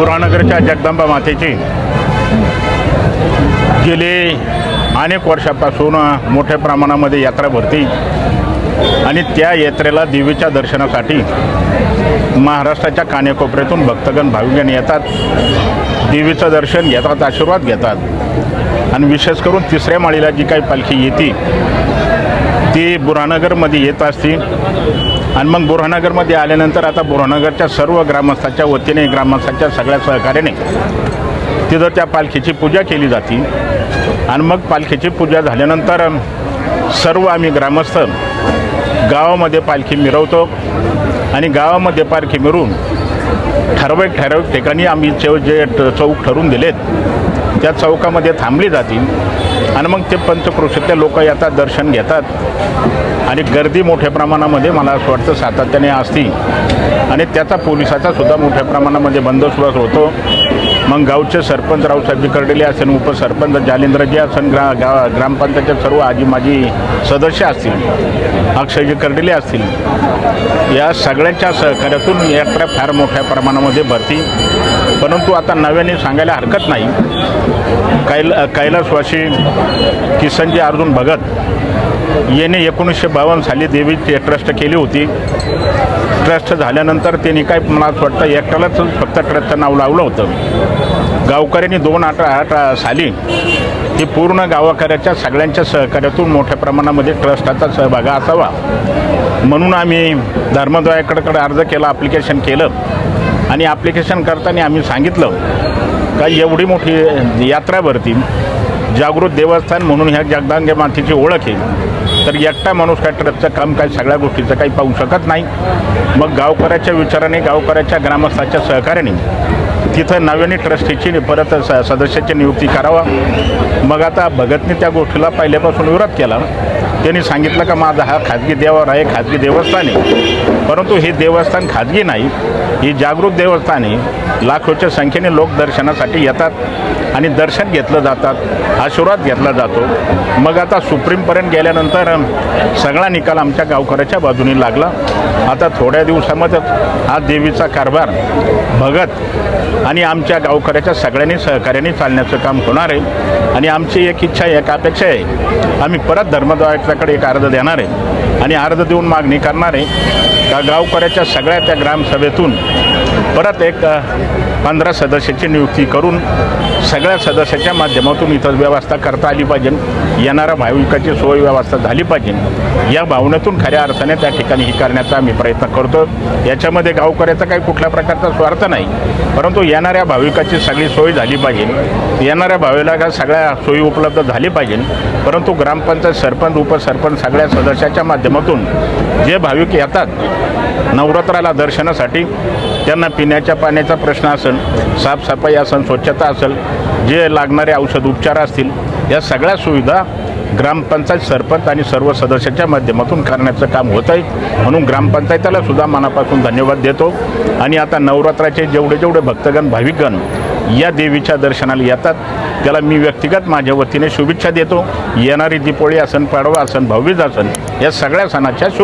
बुरानगरच्या जगदंबा मातेची. गेले अनेक वर्षापासून मोठ्या प्रमाणामध्ये यात्रा भरती. आणि त्या यात्रेला देवीच्या दर्शनासाठी महाराष्ट्राच्या कानेकोपऱ्यातून भक्तगण भाविकगण येतात. देवीचं दर्शन घेतात आशीर्वाद घेतात. आणि विशेष करून तिसऱ्या माळीला जी काही पालखी येते ती बुरानगरमध्ये येत असते आणि मग बुरहानगरमध्ये आल्यानंतर आता बुरहानगरच्या सर्व ग्रामस्थाच्या वतीने ग्रामस्थाच्या सगळ्या सहकार्याने तिथं त्या पालखीची पूजा केली जाते. आणि मग पालखीची पूजा झाल्यानंतर सर्व आम्ही ग्रामस्थ गावामध्ये पालखी मिरवतो आणि गावामध्ये पालखी मिरवून ठराविक ठराविक ठिकाणी आम्ही चौ जे चौक ठरून दिलेत. त्या चौकामध्ये थांबली जातील. आणि मग ते पंचक्रोशीतले लोक येतात दर्शन घेतात. आणि गर्दी मोठ्या प्रमाणामध्ये मला असं वाटतं सातत्याने असती. आणि त्याचा पोलिसाचा सुद्धा मोठ्या प्रमाणामध्ये बंदोबस्त होतो. मग गावचे सरपंच रावसाहेब कर्डेले असेल उपसरपंच जालिंद्रजी असेल ग्रा गा ग्रामपंचायतच्या सर्व आजी माजी सदस्य असतील अक्षयजी कर्डेले असतील या सगळ्यांच्या सहकार्यातून यात्रा फार मोठ्या प्रमाणामध्ये भरती. परंतु आता नव्याने सांगायला हरकत नाही. कैल कैलासवासी किसनजी अर्जुन भगत याने एकोणीसशे बावन्न साली देवी ट्रस्ट केली होती. ट्रस्ट झाल्यानंतर त्यांनी काय मला वाटतं एकट्यालाच फक्त ट्रस्टचं नाव लावलं होतं. गावकऱ्यांनी दोन आठ आठ साली ही पूर्ण गावकऱ्याच्या सगळ्यांच्या सहकार्यातून मोठ्या प्रमाणामध्ये ट्रस्टाचा सहभाग असावा. म्हणून आम्ही धर्मद्वयाकडकडे अर्ज केला ॲप्लिकेशन केलं. आणि ॲप्लिकेशन करताना आम्ही सांगितलं का एवढी मोठी यात्रा भरती जागृत देवस्थान म्हणून ह्या जगदांगे मातेची ओळख आहे. तर एकटा माणूस काय ट्रस्टचं काम काय सगळ्या गोष्टीचं काही पाहू शकत नाही. मग गावकऱ्याच्या विचाराने गावकऱ्याच्या ग्रामस्थाच्या सहकार्याने तिथं नव्याने ट्रस्टीची परत स सदस्याची नियुक्ती करावा. मग आता भगतने त्या गोष्टीला पहिल्यापासून विरोध केला. त्यांनी सांगितलं का माझा हा खाजगी देवावर आहे खाजगी देवस्थान आहे. परंतु हे देवस्थान खाजगी नाही. ही जागृत देवस्थान आहे. लाखोच्या संख्येने लोक दर्शनासाठी येतात आणि दर्शन घेतलं जातात आशीर्वाद घेतला जातो. मग आता सुप्रीमपर्यंत गेल्यानंतर सगळा निकाल आमच्या गावकऱ्याच्या बाजूने लागला. आता थोड्या दिवसामध्ये हा देवीचा कारभार भगत आणि आमच्या गावकऱ्याच्या सगळ्यांनी सहकार्याने चालण्याचं काम होणार आहे. आणि आमची एक इच्छा एक अपेक्षा आहे. आम्ही परत धर्मदायकाकडे एक अर्ज देणार आहे. आणि अर्ज देऊन मागणी करणार आहे. का गावकऱ्याच्या सगळ्या त्या ग्रामसभेतून परत एक पंधरा सदस्याची नियुक्ती करून सगळ्या सदस्याच्या माध्यमातून इथं व्यवस्था करता आली पाहिजे. येणाऱ्या भाविकाची सोय व्यवस्था झाली पाहिजे. या भावनेतून खऱ्या अर्थाने त्या ठिकाणी ही करण्याचा आम्ही प्रयत्न करतो याच्यामध्ये गावकऱ्याचा काही कुठल्या प्रकारचा स्वार्थ नाही. परंतु येणाऱ्या भाविकाची सगळी सोय झाली पाहिजे. येणाऱ्या भाविला का सगळ्या सोयी उपलब्ध झाली पाहिजे. परंतु ग्रामपंचायत सरपंच उपसरपंच सगळ्या सदस्याच्या माध्यमातून जे भाविक येतात नवरात्राला दर्शनासाठी त्यांना पिण्याच्या पाण्याचा प्रश्न असेल साफसफाई असेल स्वच्छता असेल जे लागणारे औषध उपचार असतील या सगळ्या सुविधा ग्रामपंचायत सरपंच आणि सर्व सदस्याच्या माध्यमातून करण्याचं काम होत आहे म्हणून ग्रामपंचायतीला सुद्धा मनापासून धन्यवाद देतो. आणि आता नवरात्राचे जेवढे जेवढे भक्तगण भाविकगण या देवीच्या दर्शनाला येतात त्याला मी व्यक्तिगत माझ्या वतीने शुभेच्छा देतो. येणारी दीपोळी असन पाडवा असन भाऊबीज असन या सगळ्या सणाच्या शुभ